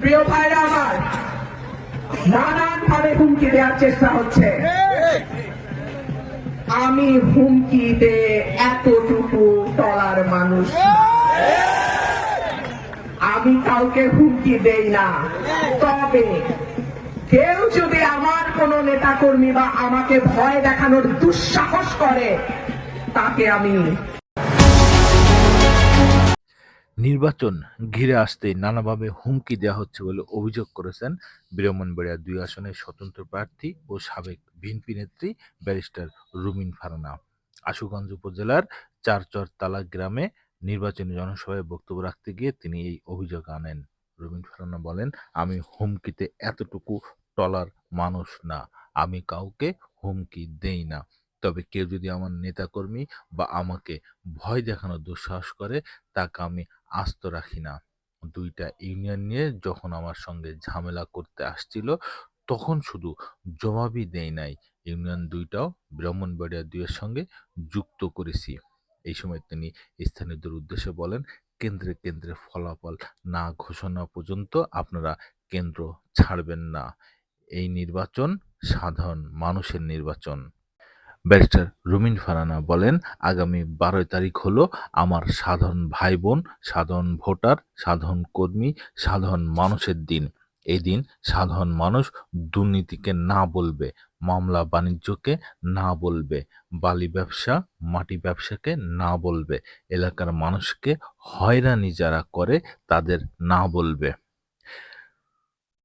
প্রিয় ভাইরা আমার নানান ভাবে হুমকি দেওয়ার চেষ্টা হচ্ছে। আমি হুমকিতে এতটুকু টলার মানুষ আমি কাউকে হুমকি দেই না। তবে কেউ যদি আমার কোন নেতাকর্মী বা আমাকে ভয় দেখানোর দুঃসাহস করে, তাকে আমি নির্বাচন ঘিরে আসতেই নানাভাবে হুমকি দেওয়া হচ্ছে বলে অভিযোগ করেছেন ব্রাহ্মণবাড়িয়া দুই আসনের স্বতন্ত্র প্রার্থী ও সাবেক বিএনপি নেত্রী ব্যারিস্টার রুমিন ফারানা। আশুগঞ্জ উপজেলার চারচর তালা গ্রামে নির্বাচনী জনসভায় বক্তব্য রাখতে গিয়ে তিনি এই অভিযোগ আনেন। রুমিন ফারানা বলেন, আমি হুমকিতে এতটুকু টলার মানুষ না। আমি কাউকে হুমকি দেই না। তবে কেউ যদি আমার নেতাকর্মী বা আমাকে ভয় দেখানোর দুঃসাহস করে, তাকে আমি আস্ত রাখি না। দুইটা ইউনিয়ন নিয়ে যখন আমার সঙ্গে ঝামেলা করতে আসছিল, তখন শুধু জবাবই দেই নাই। ইউনিয়ন দুইটাও ব্রাহ্মণবাড়িয়া দুইয়ের সঙ্গে যুক্ত করেছি। এই সময় তিনি স্থানীয়দের উদ্দেশ্যে বলেন, কেন্দ্রে কেন্দ্রে ফলাফল না ঘোষণা পর্যন্ত আপনারা কেন্দ্র ছাড়বেন না। এই নির্বাচন সাধারণ মানুষের নির্বাচন। ব্যারিস্টার রুমিন ফারানা বলেন, আগামী বারোই তারিখ হলো আমার সাধারণ ভাই বোন সাধারণ ভোটার, সাধারণ কর্মী, সাধারণ মানুষের দিন। এই দিন সাধারণ মানুষ দুর্নীতিকে না বলবে, মামলা বাণিজ্যকে না বলবে, বালি ব্যবসা, মাটি ব্যবসাকে না বলবে, এলাকার মানুষকে হয়রানি যারা করে তাদের না বলবে।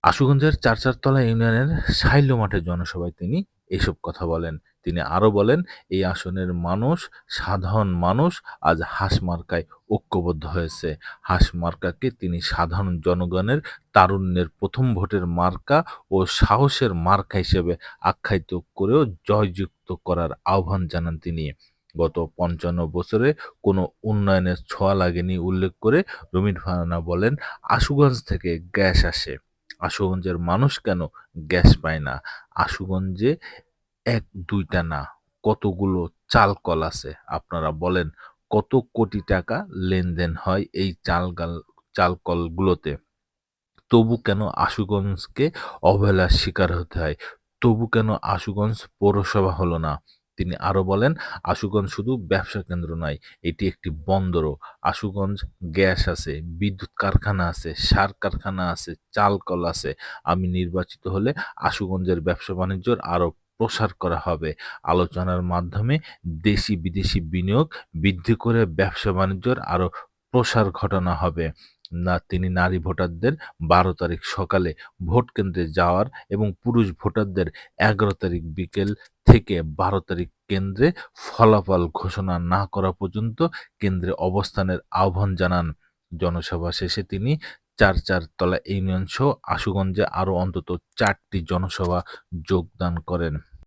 আশুগঞ্জের চারচারতলা ইউনিয়নের সাইল্য মাঠে জনসভায় তিনি এসব কথা বলেন। তিনি আরও বলেন, এই আসনের মানুষ, সাধারণ মানুষ আজ হাঁস মার্কায় ঐক্যবদ্ধ হয়েছে। হাঁস মার্কাকে তিনি সাধারণ জনগণের তারুণ্যের প্রথম ভোটের মার্কা ও সাহসের মার্কা হিসেবে আখ্যায়িত করেও জয়যুক্ত করার আহ্বান জানান তিনি। গত পঞ্চান্ন বছরে কোনো উন্নয়নের ছোঁয়া লাগেনি উল্লেখ করে রমিন ফারানা বলেন, আশুগঞ্জ থেকে গ্যাস আসে। আশুগঞ্জের মানুষ কেন গ্যাস পায় না? আশুগঞ্জে এক, দুইটা না, কতগুলো চাল কল আছে? আপনারা বলেন, কত কোটি টাকা লেনদেন হয় এই চাল চাল কলগুলোতে? তবু কেন আশুগঞ্জকে অবহেলার শিকার হতে হয়? তবু কেন আশুগঞ্জ পৌরসভা হলো না? তিনি আরও বলেন, আশুগঞ্জ শুধু ব্যবসা কেন্দ্র নয়, এটি একটি বন্দরও। আশুগঞ্জ গ্যাস আছে, বিদ্যুৎ কারখানা আছে, সার কারখানা আছে, চাল কল আছে। আমি নির্বাচিত হলে আশুগঞ্জের ব্যবসা বাণিজ্যর আরও প্রসার করা হবে। আলোচনার মাধ্যমে দেশি বিদেশি বিনিয়োগ বৃদ্ধি করে ব্যবসা বাণিজ্যর আরও প্রসার ঘটানো হবে। না, তিনি নারী ভোটারদের বারো তারিখ সকালে ভোট কেন্দ্রে যাওয়ার এবং পুরুষ ভোটারদের এগারো তারিখ বিকেল থেকে বারো তারিখ কেন্দ্রে ফলাফল ঘোষণা না করা পর্যন্ত কেন্দ্রে অবস্থানের আহ্বান জানান। জনসভা শেষে তিনি চার চার তলা ইউনিয়ন সহ আশুগঞ্জে আরও অন্তত চারটি জনসভা যোগদান করেন।